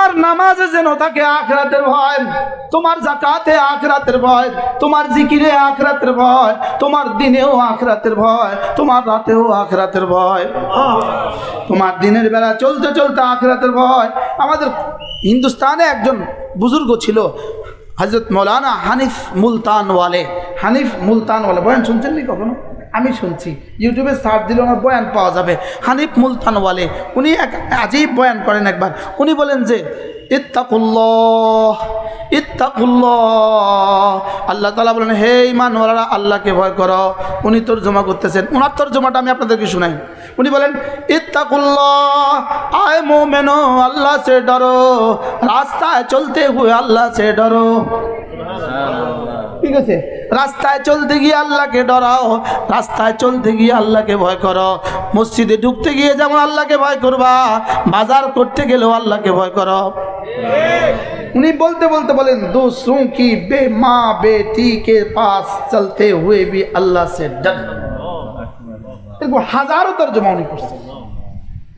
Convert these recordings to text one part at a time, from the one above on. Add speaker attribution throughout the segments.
Speaker 1: তোমার নামাজে যেন থাকে আখরাতের ভয়, তোমার জাকাতে আখরাতের ভয়, তোমার জিকিরে আখরাতের ভয়, তোমার দিনেও আখরাতের ভয়, তোমার রাতেও আখরাতের ভয়। তোমার দিনের বেলা চলতে চলতে আখরাতের ভয়। আমাদের হিন্দুস্তানে একজন বুজুর্গ ছিল হজরত মৌলানা হানিফ মুলতান মুলতানওয়ালে, হানিফ মুলতানওয়ালে। বয়ান শুনছেন নি কখনো? আমি শুনছি ইউটিউবে সার্চ দিলে ওনার বয়ান পাওয়া যাবে। হানিফ মুলতান মুলতানওয়ালে উনি এক আজীব বয়ান করেন একবার। উনি বলেন যে, ইত্তাকুল্লাহ ইত্তাকুল্লাহ। আল্লাহ তালা বলেন, হে ইমানওয়ালারা আল্লাহকে ভয় করো। উনি তোর জমা করতেছেন। ওনার তোর জমাটা আমি আপনাদেরকে শুনাই। উনি বলেন, ইত্তাকুল্লাহ, আয় মোমেনো, আল্লাহ সে ডরো। রাস্তায় চলতে হুয়ে আল্লাহ সে ডরো। ঠিক আছে? রাস্তায় চলতে গিয়ে আল্লাহকে ডরাও, রাস্তায় চলতে গিয়ে আল্লাহকে ভয় করো। মসজিদে ঢুকতে গিয়ে যেমন আল্লাহকে ভয় করবা, বাজার করতে গেলেও আল্লাহকে ভয় করো। উনি বলতে বলতে বলেন দোসরো কি বে মা বেটি কে পাস চলতে হুয়ে ভি আল্লাহ সে ডর হাজারো তর্জমা উনি করছে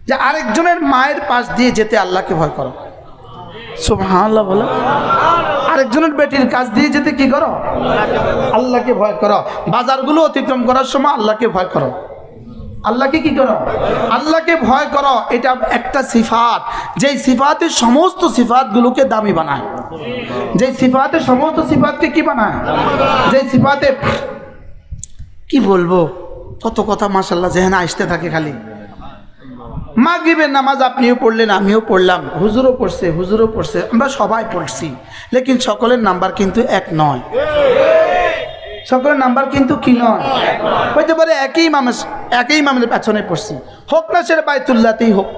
Speaker 1: যে আরেকজনের মায়ের পাশ দিয়ে যেতে আল্লাহকে ভয় করো। সুবহানাল্লাহ বলে আরেকজনের বেটির কাজ দিয়ে যেতে কি করো? আল্লাহকে ভয় করো। বাজারগুলো অতিক্রম করার সময় আল্লাহকে ভয় করো। আল্লাহকে কি করো? আল্লাহকে ভয় করো। এটা একটা সিফাত। যেই সিফাতের সমস্ত সিফাতগুলোকে দামি বানায়। যেই সিফাতের সমস্ত সিফাতকে কি বানায়? যেই সিফাতে কি বলব? কত কথা মাসাল্লাহ যেখানে আসতে থাকে খালি। মাগরিবের নামাজ আপনিও পড়লেন, আমিও পড়লাম। হুজুরও পড়ছে হুজুরও পড়ছে, আমরা সবাই পড়ছি। লেকিন সকলের নাম্বার কিন্তু এক নয়। সকলের নাম্বার কিন্তু কি নয়? হইতে পারে একই ইমামের একই ইমামের পেছনে পড়ছি। হোক না সেটা বাইতুল্লাতেই হোক।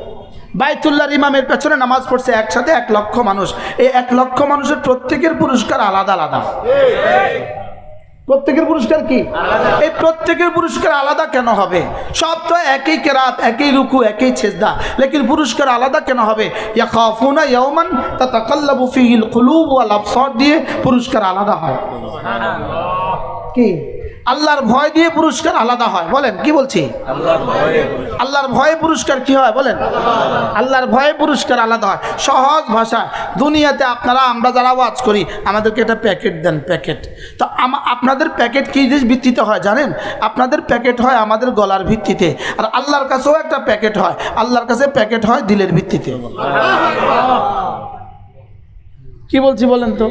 Speaker 1: বাইতুল্লাহর ইমামের পেছনে নামাজ পড়ছে একসাথে এক লক্ষ মানুষ। এই এক লক্ষ মানুষের প্রত্যেকের পুরস্কার আলাদা আলাদা। প্রত্যেকের পুরস্কার কি? এই প্রত্যেকের পুরস্কার আলাদা কেন হবে? সব তো একই কেরাত একই রুকু একই ছেজদা লেকিন পুরস্কার আলাদা কেন হবে? ইয়াখাফুনা তা তাতাকাল্লাবু ফিহিল কুলুব ওয়াল আবসার দিয়ে পুরস্কার আলাদা হয়। কি? আল্লাহর ভয় দিয়ে পুরস্কার আলাদা হয়। বলেন কি বলছি? আল্লাহর ভয়ে পুরস্কার। কি হয়? বলেন। আল্লাহর ভয়ে পুরস্কার আলাদা হয়। সহজ ভাষায় দুনিয়াতে আপনারা আমরা যারা ওয়াজ করি আমাদেরকে একটা প্যাকেট দেন প্যাকেট। তো আপনাদের প্যাকেট কী জিনিস ভিত্তিতে হয় জানেন? আপনাদের প্যাকেট হয় আমাদের গলার ভিত্তিতে। আর আল্লাহর কাছেও একটা প্যাকেট হয়। আল্লাহর কাছে প্যাকেট হয় দিলের ভিত্তিতে। কি বলছি বলেন তো?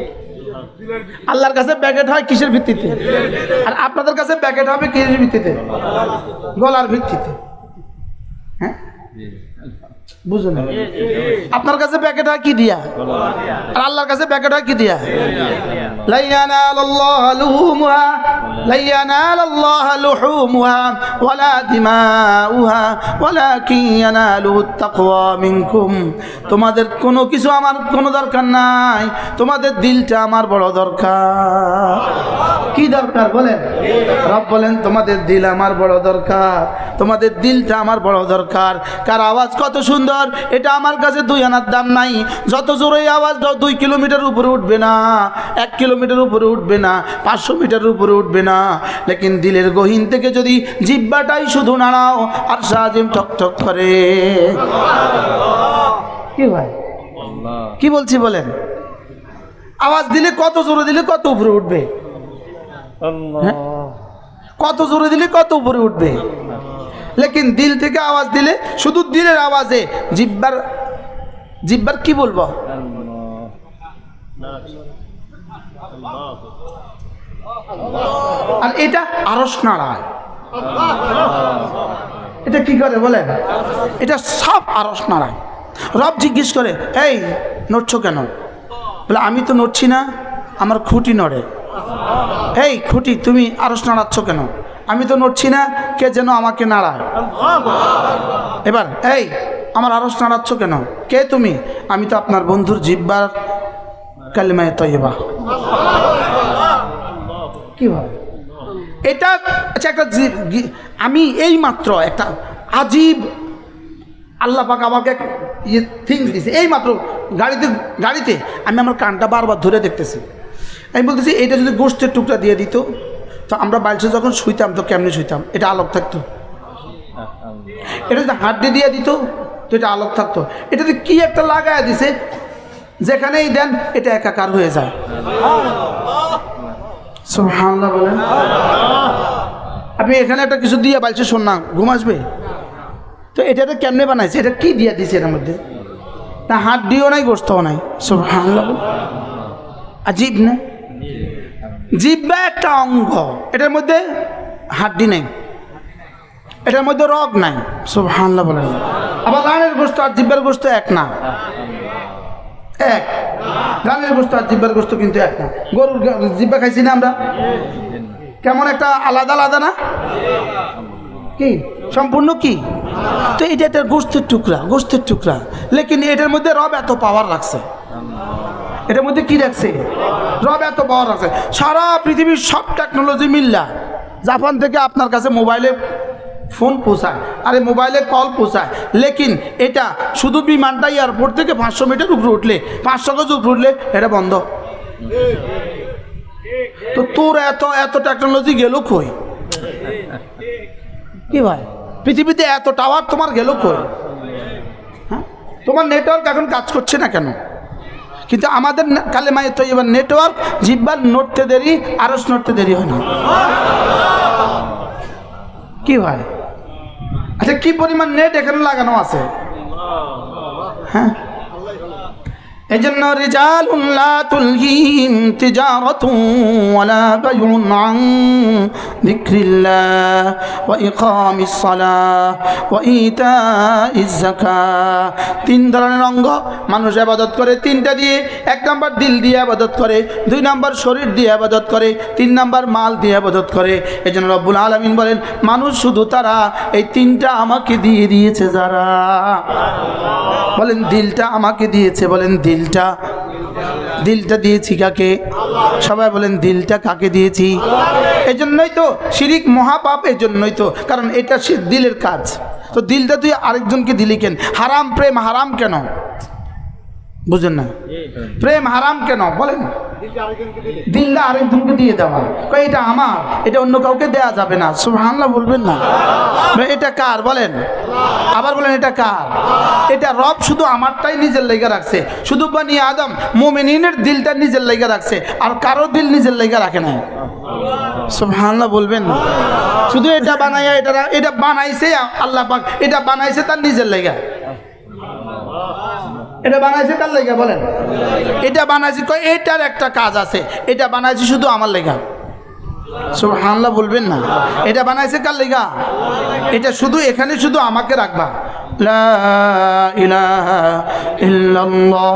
Speaker 1: আল্লাহর কাছে প্যাকেট হয় কিসের ভিত্তিতে? আর আপনাদের কাছে প্যাকেট হবে কিসের ভিত্তিতে? গলার ভিত্তিতে। হ্যাঁ? আপনার কাছে প্যাকেট হয় কি দিয়া? আর আল্লাহর কাছে প্যাকেট হয় কি দিয়া? লাইয়ানালাল্লাহু লুহুমুহা লাইয়ানালাল্লাহু লুহুমুহা ওয়ালা দিমাউহা ওয়ালাকিন ইয়ানালুহুত তাকওয়া মিনকুম। তোমাদের কোনো কিছু আমার কোনো দরকার নাই। তোমাদের দিলটা আমার বড় দরকার। কি দরকার বলেন? রব বলেন তোমাদের দিল আমার বড় দরকার। তোমাদের দিলটা আমার বড় দরকার। কার আওয়াজ কত সুন্দর? এটা আমার কাছে দুই আনার দাম নাই। যত জোরে আওয়াজ দাও দুই কিলোমিটার উপরে উঠবে না। এক কিলোমিটার উপরে উঠবে না পাঁচশো মিটার উপরে উঠবে না। লেকিন দিলের গহীন থেকে যদি জিব্বাটাই শুধু নাড়াও আর সাজিম ঠক ঠক করে। কি ভাই? কি বলছি বলেন? আওয়াজ দিলে কত জোরে দিলে কত উপরে উঠবে? হ্যাঁ? কত জোরে দিলে কত উপরে উঠবে? লেকিন দিল থেকে আওয়াজ দিলে, শুধু দিলের আওয়াজে। জিব্বার জিব্বার কি বলব? আর এটা আরস নাড়ায় এটা কি করে বলেন এটা সব আরস নাড়ায় রব জিজ্ঞেস করে, এই, নড়ছো কেন? বলে, আমি তো নড়ছি না, আমার খুঁটি নড়ে। এই, খুঁটি, তুমি আরস নাড়াচ্ছ কেন? আমি তো নড়ছি না, কে যেন আমাকে নাড়ায়। এবার, এই, আমার আরস নাড়াচ্ছ কেন? কে তুমি? আমি তো আপনার বন্ধুর জিব্বার কালিমায় তৈবা কি ভাবে? এটা আচ্ছা একটা আমি এই মাত্র একটা আজীব আল্লাহ পাক আমাকে ইয়ে থিংস দিছে। এই মাত্র গাড়িতে গাড়িতে আমি আমার কানটা বারবার ধরে দেখতেছি। আমি বলতেছি এটা যদি গোষ্ঠের টুকরা দিয়ে দিত তো আমরা বাড়িতে যখন শুইতাম, তো কেমনি শুইতাম? এটা আলোক থাকতো। এটা যদি হাড্ডি দিয়ে দিত, তো এটা আলোক থাকতো। এটা এটাতে কি একটা লাগায় দিছে, যেখানেই দেন, এটা একাকার হয়ে যায়। বলেন। আপনি এখানে একটা কিছু দিয়ে বলছে, শোন না, ঘুম আসবে? তো এটা তো কেমনে বানাইছে? এটা কি দিয়ে দিছে এর মধ্যে? না হাত দিও নাই, গোস্তও নাই। সুবহানাল্লাহ বলেন। আজিব না? জিব্বা একটা অঙ্গ। এটার মধ্যে হাড্ডি নেই। এটার মধ্যে রগ নাই। সুবহানাল্লাহ বলেন। আবার রানের গোস্ত আর জিব্বার গোস্ত এক না। এক। রানের গোস্ত আর জিব্বার গোস্ত কিন্তু এক না। গরুর জিব্বা খাইছি না আমরা? কেমন একটা আলাদা আলাদা না? কি? সম্পূর্ণ কি? তো এটা একটা গোস্তের টুকরা গোস্তের টুকরা। লেকিন এটার মধ্যে রব এত পাওয়ার রাখছে। এটার মধ্যে কি রাখছে? রব এত পাওয়ার রাখছে সারা পৃথিবীর সব টেকনোলজি মিল্লা। জাপান থেকে আপনার কাছে মোবাইলে ফোন পৌঁছায় আরে মোবাইলে কল পৌঁছায়। লেকিন এটা শুধু বিমানটা এয়ারপোর্ট থেকে পাঁচশো মিটার উপরে উঠলে পাঁচশো গজ উপরে উঠলে এটা বন্ধ। তো তোর এত এত টেকনোলজি গেল কই? কি ভাই? পৃথিবীতে এত টাওয়ার তোমার গেল কই? হ্যাঁ? তোমার নেটওয়ার্ক এখন কাজ করছে না কেন? কিন্তু আমাদের কালে কালেমায় তো এবার নেটওয়ার্ক, জিব্বার নড়তে দেরি, আরস নড়তে দেরি হয় না। কি হয়? আচ্ছা কি পরিমাণ নেট এখানে লাগানো আছে? হ্যাঁ? এই জন্য রিজাল তুলহিম তিজারত ওয়ালা বাইউন আন যিকরিল্লাহ ওয়া ইকামিস সালাহ ওয়া ইতাইজ যাকাত তিন ধরনের অঙ্গ, মানুষ আবাদত করে তিনটা দিয়ে। এক নাম্বার দিল দিয়ে আবাদত করে, দুই নাম্বার শরীর দিয়ে আবাদত করে, তিন নাম্বার মাল দিয়ে আবাদত করে। এই জন্য রব্বুল আলমিন বলেন, মানুষ শুধু তারা, এই তিনটা আমাকে দিয়ে দিয়েছে যারা। বলেন, দিলটা আমাকে দিয়েছে, বলেন দিলটা দিলটা দিয়েছি কাকে? সবাই বলেন, দিলটা কাকে দিয়েছি? এই জন্যই তো শিরিক মহাপাপ এই জন্যই তো। কারণ এটা সে দিলের কাজ। তো দিলটা তুই আরেকজনকে দিলি কেন? হারাম প্রেম, হারাম কেন? বুঝেন না? প্রেম হারাম কেন? বলেন। দিলটা আরেকজনকে দিয়ে দেওয়া। এটা আমার, এটা অন্য কাউকে দেয়া যাবে না। সুবহানাল্লাহ বলবেন না। এটা কার? বলেন। আবার বলেন, এটা কার? এটা রব শুধু আমারটাই নিজের লেগে রাখছে। শুধু বানি আদম, মোমিনিনের দিলটা নিজের লেগে রাখছে, আর কারও দিল নিজের লেগে রাখে নাই। সুবহানাল্লাহ বলবেন। না শুধু এটা বানাইয়া, এটা এটা বানাইছে আল্লাহ পাক, এটা বানাইছে তার নিজের লেগে। এটা বানাইছে কার লেগা, বলেন। এটা বানাইছি এটার একটা কাজ আছে। এটা বানাইছি শুধু আমার লেগা। সুবহানাল্লাহ, বলবেন না। এটা বানাইছে কার লেগা? এটা শুধু, এখানে শুধু আমাকে রাখবা। ইল্লাল্লাহ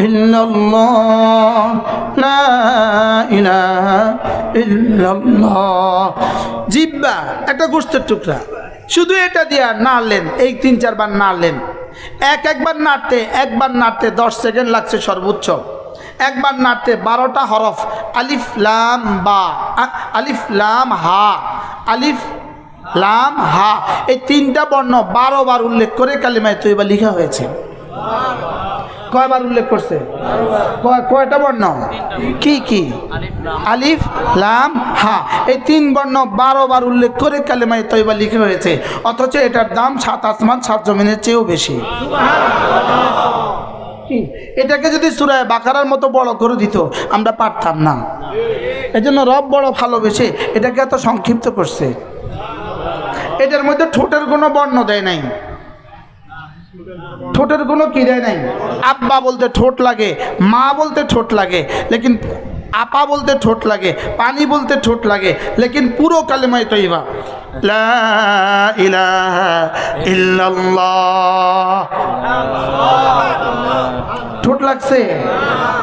Speaker 1: লা ইলাহা ইল্লাল্লাহ, লা ইলাহা ইল্লাল্লাহ। জিব্বা, একটা গোস্তের টুকরা। শুধু এটা দিয়া নাড়লেন, এই তিন চারবার নাড়লেন। এক একবার নাড়তে একবার নাড়তে দশ সেকেন্ড লাগছে সর্বোচ্চ। একবার নাড়তে বারোটা হরফ, আলিফ, লাম, বা আলিফ, লাম, হা, আলিফ, লাম, হা। এই তিনটা বর্ণ বারো বার উল্লেখ করে কালিমায় তৈবা লিখা হয়েছে। কয়বার উল্লেখ করছে? কয়- কয়টা বর্ণ? কি কি? আলিফ, লাম, হা। এই তিন বর্ণ বারো বার উল্লেখ করে কালেমায় তৈবা লিখে হয়েছে অথচ এটার দাম সাত আসমান, সাত জমিনের চেয়েও বেশি। এটাকে যদি সুরায় বাকারার মতো বড় করে দিত, আমরা পারতাম না। এজন্য রব বড় ভালোবেসে এটাকে এত সংক্ষিপ্ত করছে। এটার মধ্যে ঠোঁটের কোনো বর্ণ দেয় নাই। ঠোঁটের কোনো কি নাই। আব্বা বলতে ঠোঁট লাগে, মা বলতে ঠোঁট লাগে, লেকিন আপা বলতে ঠোঁট লাগে, পানি বলতে ঠোঁট লাগে, লেকিন পুরো কালেমায় তৈবা। লা ইলাহা ইল্লাল্লাহ। ঠোঁট লাগছে?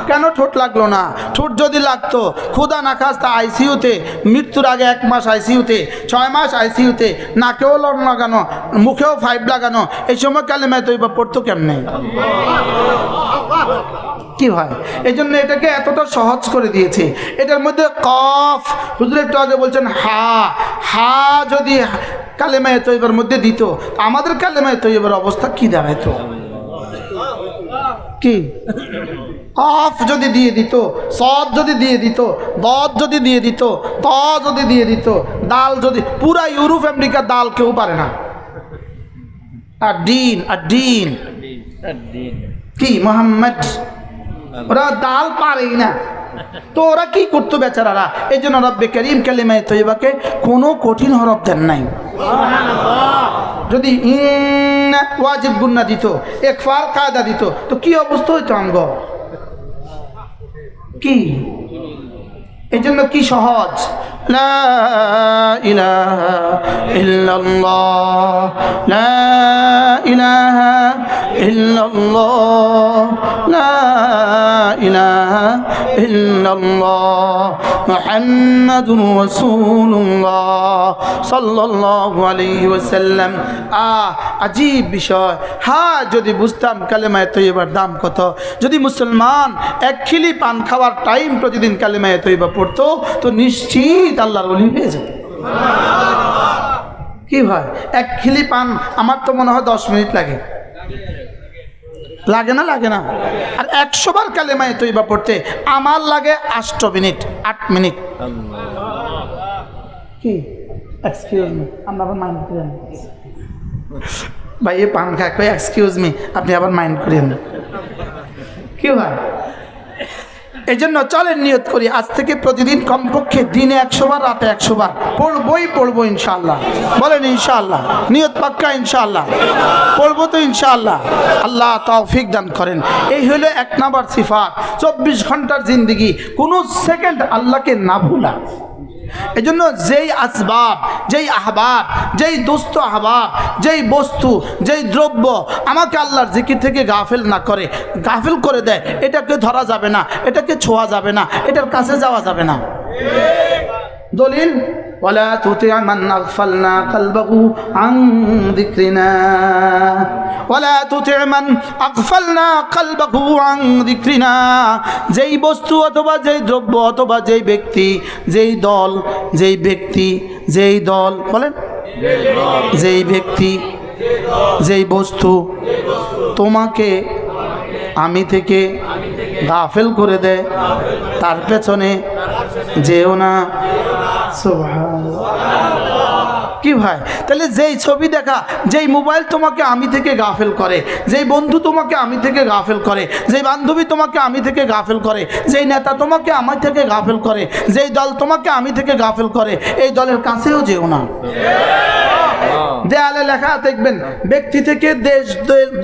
Speaker 1: কেন ঠোঁট লাগল না? ঠোঁট যদি লাগতো ক্ষুদা না খাস্তা আইসিইউতে, মৃত্যুর আগে এক মাস আইসিইউতে, ছয় মাস আইসিইউতে, নাকেও লড় লাগানো, মুখেও ফাইভ লাগানো, এই সময় কালেমায় তো এবার পড়তো কেমনে? কি হয়? এই জন্য এটাকে এতটা সহজ করে দিয়েছে। এটার মধ্যে কফ হুজুর একটু আগে বলছেন হা হা যদি কালেমায় তৈবার মধ্যে দিত আমাদের কালেমায় তৈবার অবস্থা কি দাঁড়াইতো? কি? কফ যদি দিয়ে দিত সদ যদি দিয়ে দিত দদ যদি দিয়ে দিত ত যদি দিয়ে দিত দাল যদি পুরা ইউরোপ আমেরিকার দাল কেউ পারে না। আর ডিন আর ডিন কি মোহাম্মদ? ওরা দাল পারেই না। তো ওরা কি করতো বেচারারা? এই জন্য রব্বে করিম কালিমায় তৈবাকে কোনো কঠিন হরফ দেন নাই। যদি ওয়াজিব গুন্না দিত একফার কায়দা দিত তো কি অবস্থা হইতো আমগ? কি? এই জন্য কি সহজ? লা ইলাহা ইল্লাল্লাহ লা ইলাহা ইল্লাল্লাহ মুহাম্মাদুর রাসূলুল্লাহ সাল্লাল্লাহু আলাইহি ওয়াসাল্লাম। আ আজীব বিষয়। যদি বুঝতাম দাম কত। যদি মুসলমান এক খিলি পান খাওয়ার টাইম প্রতিদিন কালেমায় তৈবা পড়তো, তো নিশ্চিত আল্লাহর অলি হয়ে যেত। কি ভাই? এক খিলি পান, আমার তো মনে হয় দশ মিনিট লাগে। লাগে না লাগে না। আর একশো বার কালেমায় তৈবা পড়তে আমার লাগে আষ্ট মিনিট আট মিনিট। কি? এক্সকিউজ মি আপনি আবার মাইন্ড করেন ভাই এ পান খাক এক্সকিউজ মি আপনি আবার মাইন্ড করেন। কি ভাই? এই জন্য চলেন নিয়ত করি, আজ থেকে প্রতিদিন কমপক্ষে দিনে একশোবার, রাতে একশোবার পড়বই পড়ব ইনশাল্লাহ বলেন ইনশাল্লাহ নিয়ত পাক্কা ইনশাল্লাহ পড়ব তো ইনশাল্লাহ আল্লাহ তৌফিক দান করেন। এই হলো এক নাম্বার সিফা চব্বিশ ঘণ্টার জিন্দিগি, কোনো সেকেন্ড আল্লাহকে না ভুলা। এই জন্য যেই আসবাব, যেই আহবাব, যেই দুস্থ আহবাব, যেই বস্তু, যেই দ্রব্য আমাকে আল্লাহর জিকির থেকে গাফেল না করে, গাফেল করে দেয়, এটাকে ধরা যাবে না, এটাকে ছোঁয়া যাবে না, এটার কাছে যাওয়া যাবে না। দলিল ولا تطع من أغفلنا قلبه عن ذكرنا ولا تطع من أغفلنا قلبه عن ذكرنا যেই বস্তু অথবা যেই দ্রব্য অথবা যেই ব্যক্তি যেই দল যেই ব্যক্তি যেই দল বলেন যেই ব্যক্তি যেই বস্তু তোমাকে আমি থেকে গাফেল করে দেয় তার পেছনে যেও না। কি ভাই? তাহলে যেই ছবি দেখা যেই মোবাইল তোমাকে আমি থেকে গাফেল করে যেই বন্ধু তোমাকে আমি থেকে গাফেল করে যেই বান্ধবী তোমাকে আমি থেকে গাফেল করে যেই নেতা তোমাকে আমার থেকে গাফেল করে যেই দল তোমাকে আমি থেকে গাফেল করে এই দলের কাছেও যেও না। দেয়ালে লেখা দেখবেন ব্যক্তি থেকে দেশ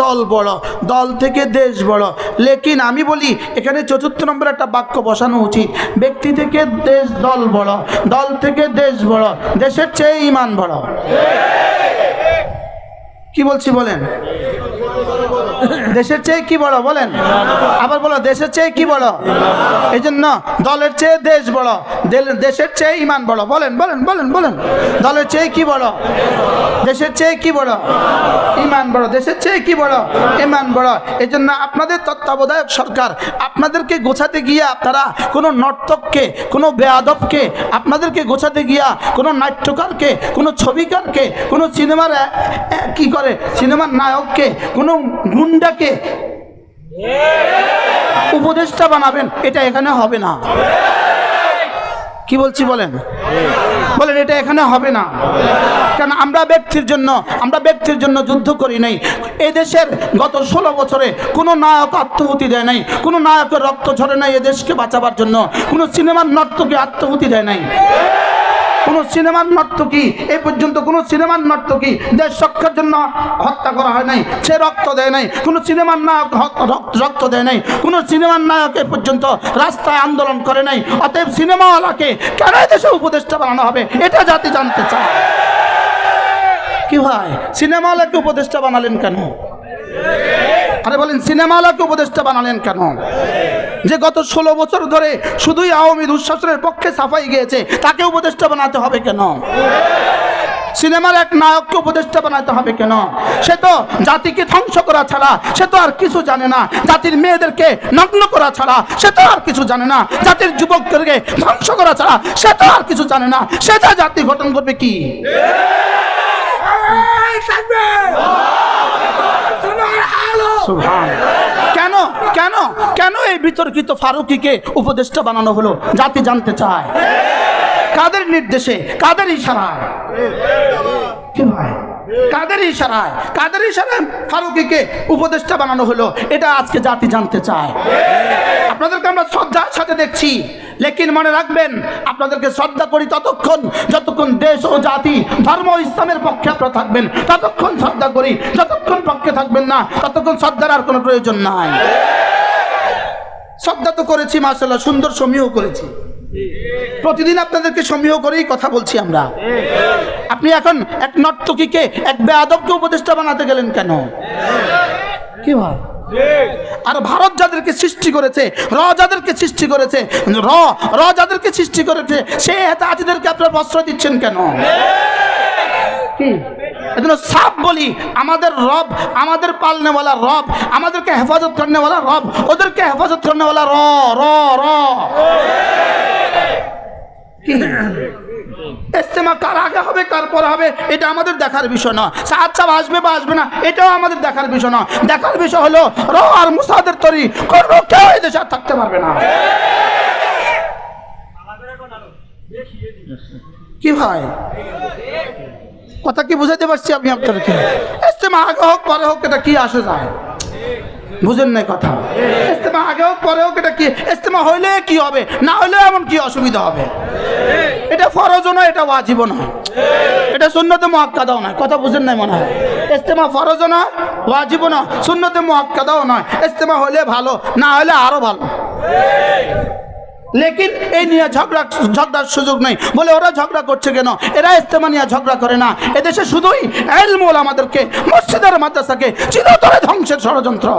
Speaker 1: দল বড় দল থেকে দেশ বড়। লেকিন আমি বলি এখানে চতুর্থ নম্বর একটা বাক্য বসানো উচিত। ব্যক্তি থেকে দেশ দল বড় দল থেকে দেশ বড় দেশের চেয়ে ইমান বড়। কি বলছি বলেন? দেশের চেয়ে কি বড়? বলেন। আবার বলো, দেশের চেয়ে কি বড়? এই জন্য দলের চেয়ে দেশ বড়। দেশের চেয়ে ইমান বড়। বলেন বলেন বলেন বলেন। দলের চেয়ে কি বড়? দেশের চেয়ে কি বড়? ইমান বড়। দেশের চেয়ে কি বড়? ইমান বড়। এই জন্য আপনাদের তত্ত্বাবধায়ক সরকার, আপনাদেরকে গোছাতে গিয়ে আপনারা কোনো নর্তককে, কোনো বেয়াদবকে, আপনাদেরকে গোছাতে গিয়া কোনো নাট্যকারকে, কোনো ছবিকারকে, কোনো সিনেমার কি করে? সিনেমার নায়ককে, কোনো গুন্ডাকে উপদেষ্টা বানাবেন, এটা এখানে হবে না। কি বলছি বলেন? বলেন, এটা এখানে হবে না। কারণ আমরা ব্যক্তির জন্য, আমরা ব্যক্তির জন্য যুদ্ধ করি নাই। এদেশের গত ষোলো বছরে কোনো নায়ক আত্মহুতি দেয় নাই, কোনো নায়কের রক্ত ঝরে নাই এদেশকে বাঁচাবার জন্য, কোনো সিনেমার নর্তকে আত্মহুতি দেয় নাই। কোনো সিনেমার নর্তকী এই পর্যন্ত কোনো সিনেমার নর্তকী দেশ রক্ষার জন্য হত্যা করা হয় নাই, সে রক্ত দেয় নাই, কোনো সিনেমার নায়ক রক্ত দেয় নাই, কোনো সিনেমার নায়ক এ পর্যন্ত রাস্তায় আন্দোলন করে নাই, অতএব সিনেমাওয়ালাকে কেন দেশে উপদেষ্টা বানানো হবে, এটা জাতি জানতে চায়। কি ভাই, সিনেমাওয়ালাকে উপদেষ্টা বানালেন কেন? আরে বলেন সিনেমাওয়ালাকে উপদেষ্টা বানালেন কেন? যে গত ষোলো বছর ধরে শুধুই আওয়ামী দুঃশাসনের পক্ষে সাফাই গিয়েছে, তাকে উপদেষ্টা বানাতে হবে কেন? সিনেমার এক নায়ককে উপদেষ্টা বানাতে হবে কেন? সে তো জাতিকে ধ্বংস করা ছাড়া সে তো আর কিছু জানে না। জাতির মেয়েদেরকে নগ্ন করা ছাড়া সে তো আর কিছু জানে না। জাতির যুবকদেরকে ধ্বংস করা ছাড়া সে তো আর কিছু জানে না। সে সেটা জাতি গঠন করবে কি। কেন? কেন? কেন এই বিতর্কিত ফারুকিকে উপদেষ্টা বানানো হলো? জাতি জানতে চায়। কাদের নির্দেশে? কাদের ইশারায়? কি ভাই? কাদের ইশারায়? কাদের ইশারায়? ফারুকিকে উপদেষ্টা বানানো হলো। এটা আজকে জাতি জানতে চায়। আপনাদেরকে আমরা শ্রদ্ধার সাথে দেখছি। লেকিন মনে রাখবেন, আপনাদেরকে শ্রদ্ধা করি ততক্ষণ, যতক্ষণ দেশ ও জাতি, ধর্ম ইসলামের পক্ষে আপনারা থাকবেন, ততক্ষণ শ্রদ্ধা করি, যতক্ষণ পক্ষে থাকবেন না, ততক্ষণ শ্রদ্ধার আর কোনো প্রয়োজন নাই। শ্রদ্ধা তো করেছি মাসাল্লাহ সুন্দর সমীহ করেছি। প্রতিদিন আপনাদেরকে সমীহ করেই কথা বলছি আমরা। আপনি এখন এক নর্তকীকে, এক বেয়াদবকে উপদেষ্টা বানাতে গেলেন কেন? কি ভাই? আর ভারত যাদেরকে সৃষ্টি করেছে, র যাদেরকে সৃষ্টি করেছে, র র যাদেরকে সৃষ্টি করেছে, সে হেতাহাতিদেরকে আপনার প্রশ্রয় দিচ্ছেন কেন? সাপ বলি, আমাদের রব, আমাদের পালনেওয়ালা রব, আমাদেরকে হেফাজত করনেওয়ালা রব, ওদেরকে হেফাজত করনেওয়ালা র র র। কি? ইস্তেমা কার আগে হবে, কার পর হবে? এটা আমাদের দেখার বিষয় না সাহাদ সাহেব আসবে বা আসবে না, এটাও আমাদের দেখার বিষয় না দেখার বিষয় হলো র আর মুসাদের তরি, কোনো কেউ এই দেশে থাকতে পারবে না। কি ভাই? কথা কি বুঝাইতে পারছি আমি আপনাদেরকে? ইস্তেমা আগে হোক, পরে হোক, এটা কি আসে যায়? বুঝেন নাই কথা। ইস্তেমা আগে হোক, পরে হোক, এটা কি? ইস্তেমা হইলে কি হবে? না হইলে এমন কি অসুবিধা হবে? এটা ফরজও নয়, এটা ওয়াজিবও নয়। এটা সুন্নতে মহাক্কাদাও নয়। কথা বুঝেন নাই মনে হয়? ইস্তেমা ফরজও নয়, ওয়াজিবও নয়। সুন্নতে মহাক্কাদাও নয়। ইস্তেমা হলে ভালো, না হলে আরও ভালো। লেকিন এই নিয়ে ঝগড়া, ঝগড়ার সুযোগ নেই। বলে ওরা ঝগড়া করছে কেন? এরা ইস্তেমা নিয়ে ঝগড়া করে না। এদেশে শুধুই এলমোল আমাদেরকে, মসজিদের মাদ্রাসাকে চিরতরে ধ্বংসের ষড়যন্ত্র।